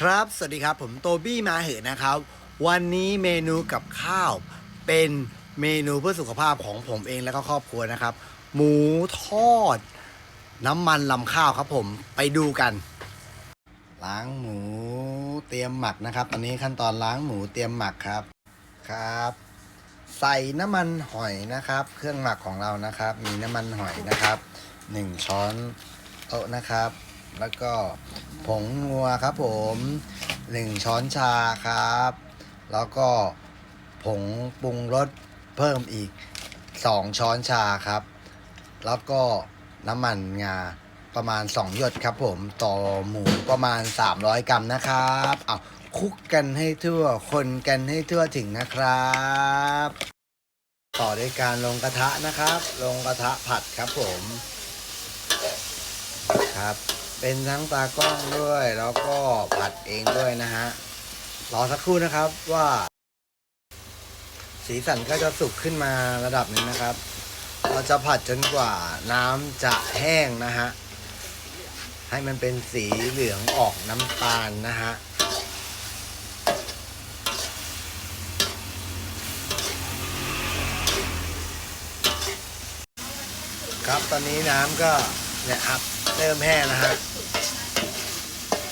ครับ สวัสดีครับ ผมโตบี้มาเหอะนะครับ วันนี้เมนูกับข้าว เป็นเมนูเพื่อสุขภาพของผมเองและก็ครอบครัวนะครับ หมูทอด น้ำมันลำข้าวครับผมไปดูกัน ล้างหมูเตรียมหมักนะครับ ตอนนี้ขั้นตอนล้างหมูเตรียมหมักครับครับ ใส่น้ำมันหอยนะครับ เครื่องหมักของเรานะครับ มีน้ำมันหอยนะครับหนึ่งช้อนโต๊ะนะครับ แล้วก็ผงนัวครับผมหนึ่งช้อนชาครับ แล้วก็ผงปรุงรสเพิ่มอีกสองช้อนชาครับ แล้วก็น้ำมันงาประมาณ 2 หยดครับผมต่อหมูประมาณ 300 กรัมนะครับเอาคลุกกันให้ทั่วคนกันให้ทั่วถึงนะครับ ต่อด้วยการลงกระทะนะครับ ลงกระทะผัดครับผมครับ เป็นทั้งตากล้องด้วย แล้วก็ผัดเองด้วยนะฮะ รอสักครู่นะครับว่า สีสันก็จะสุกขึ้นมาระดับหนึงนะครับ เราจะผัดจนกว่าน้ำจะแห้งนะฮะ ให้มันเป็นสีเหลืองออกน้ำตาลนะฮะครับตอนนี้น้ำก็ นี่ยครับ เริ่มแห้งนะฮะ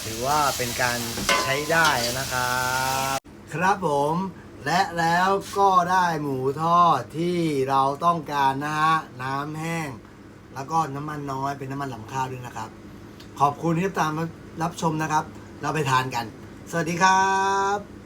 ถือว่าเป็นการใช้ได้นะครับ ครับผมและแล้วก็ได้หมูทอดที่เราต้องการนะฮะน้ำแห้ง แล้วก็น้ำมันน้อยเป็นน้ำมันหลำข้าวด้วยนะครับ ขอบคุณที่ตามรับชมนะครับ เราไปทานกัน สวัสดีครับ